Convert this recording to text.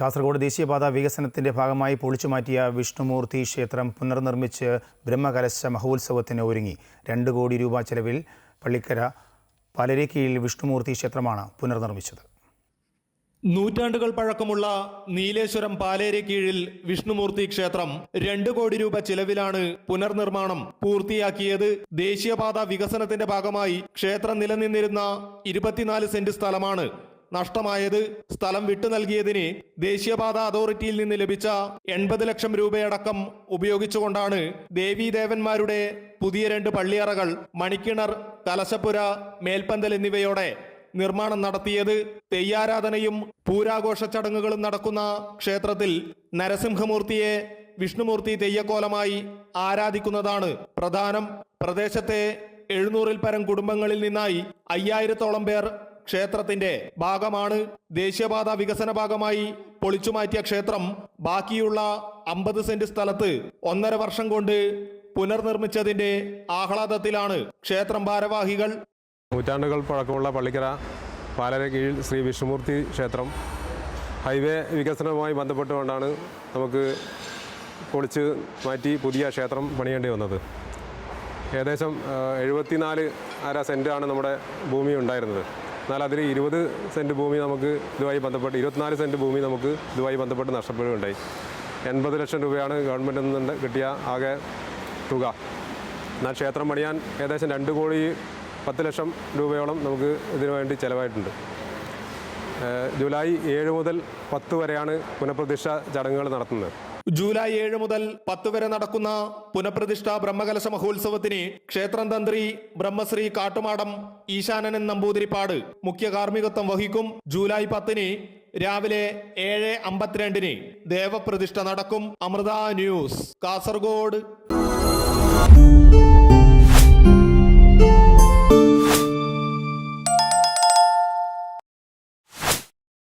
കാസർഗോഡ് ദേശീയപാത വികസനത്തിന്റെ ഭാഗമായി പൊളിച്ചുമാറ്റിയ വിഷ്ണുമൂർത്തി ക്ഷേത്രം പുനർനിർമ്മിച്ച് ബ്രഹ്മകലശ മഹോത്സവത്തിന് ഒരുങ്ങി. രണ്ട് കോടി രൂപ ചെലവിൽ പള്ളിക്കര പലരക്കീഴിൽ വിഷ്ണുമൂർത്തി ക്ഷേത്രമാണ് പുനർനിർമ്മിച്ചത്. നൂറ്റാണ്ടുകൾ പഴക്കമുള്ള നീലേശ്വരം പാലേരി കീഴിൽ വിഷ്ണുമൂർത്തി ക്ഷേത്രം രണ്ട് കോടി രൂപ ചിലവിലാണ് പുനർനിർമ്മാണം പൂർത്തിയാക്കിയത്. ദേശീയപാത വികസനത്തിന്റെ ഭാഗമായി ക്ഷേത്രം നിലനിന്നിരുന്ന ഇരുപത്തിനാല് സെന്റ് സ്ഥലമാണ് നഷ്ടമായത്. സ്ഥലം വിട്ടു നൽകിയതിന് ദേശീയപാത അതോറിറ്റിയിൽ നിന്ന് ലഭിച്ച എൺപത് ലക്ഷം രൂപയടക്കം ഉപയോഗിച്ചുകൊണ്ടാണ് ദേവീദേവന്മാരുടെ പുതിയ രണ്ട് പള്ളിയറകൾ മണിക്കിണർ കലശപ്പുര മേൽപ്പന്തൽ എന്നിവയോടെ നിർമ്മാണം നടത്തിയത്. തെയ്യാരാധനയും പൂരാഘോഷ ചടങ്ങുകളും നടക്കുന്ന ക്ഷേത്രത്തിൽ നരസിംഹമൂർത്തിയെ വിഷ്ണുമൂർത്തി തെയ്യക്കോലമായി ആരാധിക്കുന്നതാണ് പ്രധാനം. പ്രദേശത്തെ എഴുന്നൂറിൽ പരം കുടുംബങ്ങളിൽ നിന്നായി അയ്യായിരത്തോളം പേർ ക്ഷേത്രത്തിന്റെ ഭാഗമാണ് ദേശീയപാത വികസന ഭാഗമായി പൊളിച്ചുമാറ്റിയ ക്ഷേത്രം. ബാക്കിയുള്ള അമ്പത് സെന്റ് സ്ഥലത്ത് ഒന്നര വർഷം കൊണ്ട് പുനർനിർമ്മിച്ചതിന്റെ ആഹ്ലാദത്തിലാണ് ക്ഷേത്രം ഭാരവാഹികൾ. നൂറ്റാണ്ടുകൾ പഴക്കമുള്ള പള്ളിക്കര പാലര കീഴിൽ ശ്രീ വിഷ്ണുമൂർത്തി ക്ഷേത്രം. ഹൈവേ വികസനവുമായി ബന്ധപ്പെട്ടുകൊണ്ടാണ് നമുക്ക് പൊളിച്ച് മാറ്റി പുതിയ ക്ഷേത്രം പണിയേണ്ടി വന്നത്. ഏകദേശം എഴുപത്തിനാല് അര സെന്റാണ് നമ്മുടെ ഭൂമി ഉണ്ടായിരുന്നത്. എന്നാൽ അതിൽ ഇരുപത് സെന്റ് ഭൂമി നമുക്ക് ഇതുമായി ബന്ധപ്പെട്ട് ഇരുപത്തിനാല് സെന്റ് ഭൂമി നമുക്ക് ഇതുമായി ബന്ധപ്പെട്ട് നഷ്ടപ്പെടുകയുണ്ടായി. എൺപത് ലക്ഷം രൂപയാണ് ഗവൺമെന്റിൽ നിന്ന് കിട്ടിയ ആകെ തുക. എന്നാൽ ക്ഷേത്രം പണിയാൻ ഏകദേശം രണ്ട് കോടി പത്ത് ലക്ഷം രൂപയോളം നമുക്ക് ഇതിനു വേണ്ടി ചിലവായിട്ടുണ്ട്. ജൂലൈ ഏഴ് മുതൽ പത്ത് വരെയാണ് പുനഃപ്രതിഷ്ഠ ചടങ്ങുകൾ നടത്തുന്നത്. ജൂലൈ ഏഴ് മുതൽ പത്ത് വരെ നടക്കുന്ന പുനഃപ്രതിഷ്ഠ ബ്രഹ്മകലശ മഹോത്സവത്തിന് ക്ഷേത്രം തന്ത്രി ബ്രഹ്മശ്രീ കാട്ടുമാടം ഈശാനനൻ നമ്പൂതിരിപ്പാട് മുഖ്യ കാർമ്മികത്വം വഹിക്കും. ജൂലൈ പത്തിന് രാവിലെ ഏഴ് അമ്പത്തിരണ്ടിന് ദേവപ്രതിഷ്ഠ നടക്കും. അമൃത ന്യൂസ് കാസർഗോഡ്.